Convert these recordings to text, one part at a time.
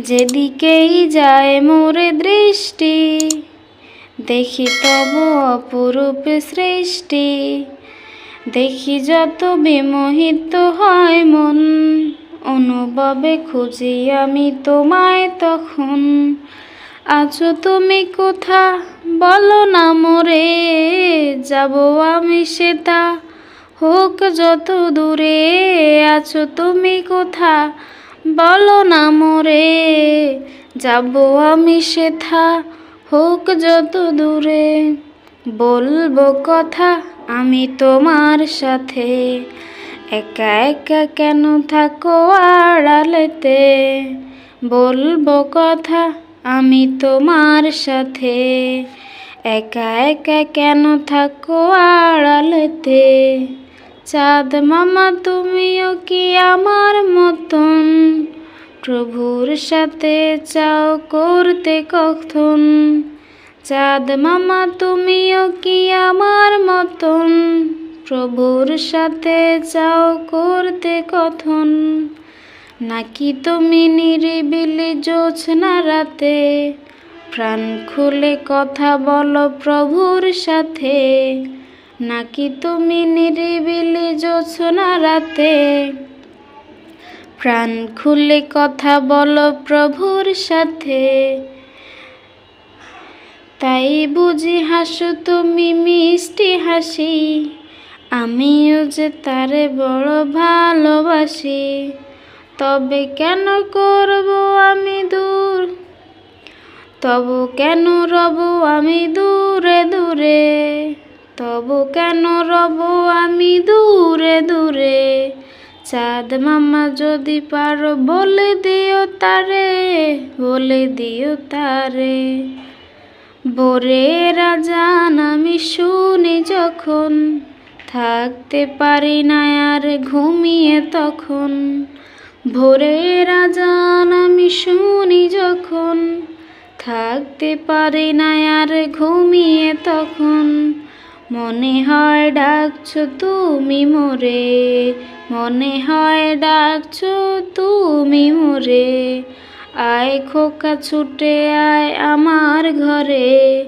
যেদিকেই যায় মোরে দৃষ্টি, দেখি তব অপরূপ সৃষ্টি। দেখি যত বিমোহিত হয় মন, অনুভবে খুঁজি আমি তোমায় তখন। আছো তুমি কোথা? বলো না মোরে, যাব আমি সেটা হোক যত দূরে আছো তুমি কোথা? বলো না মোরে, যাব আমি সেথা, হোক যত দূরে। বলব কথা আমি তোমার সাথে, একা একা কেন থাকো আড়ালেতে? বলব কথা আমি তোমার সাথে, একা একা কেন থাকো আড়ালেতে? চাঁদ মামা, তুমিও কি আমার মতন? প্রভুর সাথে চাও করতে কখন? চাঁদ মামা, তুমিও কি আমার মতন? প্রভুর সাথে চাও করতে কথন নাকি তুমি নিরিবিলি জোছনা রাতে প্রাণ খুলে কথা বলো প্রভুর সাথে? নাকি তুমি নিরিবিলি জোছনা রাতে? প্রাণ খুলে কথা বলো প্রভুর সাথে। তাই বুঝি হাসো তুমি মিষ্টি হাসি, আমিও যে তারে বড় ভালোবাসি। তবে কেন করব আমি দূর? তবু কেন রব আমি দূরে দূরে? তবু কেন রব আমি দূরে দূরে? চাঁদ মামা যদি পারো বলে দিও তারে, বলে দিও তারে। বোরে রাজান আমি শুনি যখন, থাকতে পারি না আর ঘুমিয়ে তখন। ভোরে রাজান আমি শুনি যখন, থাকতে পারি না আর ঘুমিয়ে তখন। মনে হয় ডাকছো তুমি মোরে, মনে হয় ডাকছো তুমি মোরে। আয় খোকা ছুটে আয় আমার ঘরে,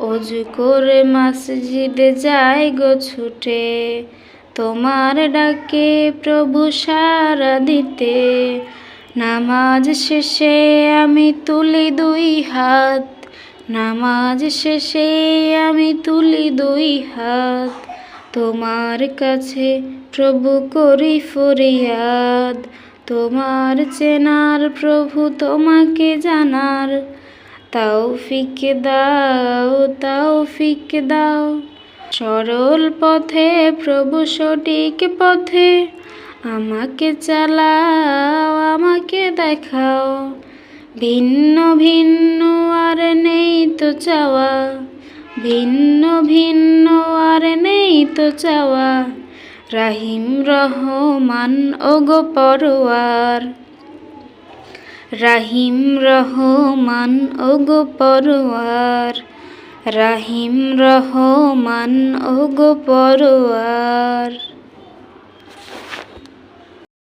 অজু করে মসজিদে যাই গো ছুটে। তোমার ডাকে প্রভু সারা দিতে, নামাজ শেষে আমি তুলি দুই হাত। নামাজ শেষে আমি তুলি দুই হাত। তোমার কাছে প্রভু করি ফরিয়াদ। তোমার চেনার প্রভু তোমাকে জানার। তাও ফিকে দাও তাও ফিকে দাও। সরল পথে, প্রভু সঠিক পথে। আমাকে চালাও, আমাকে দেখাও। ভিন্ন ভিন্ন আর নেই তো চাওয়া। ভিন্ন ভিন্ন আর নেই তো চাওয়া। রাহিম রহমান, ওগো পরোয়ার। রাহিম রহমান, ওগো পরোয়ার। রাহিম রহমান, ওগো পরোয়ার।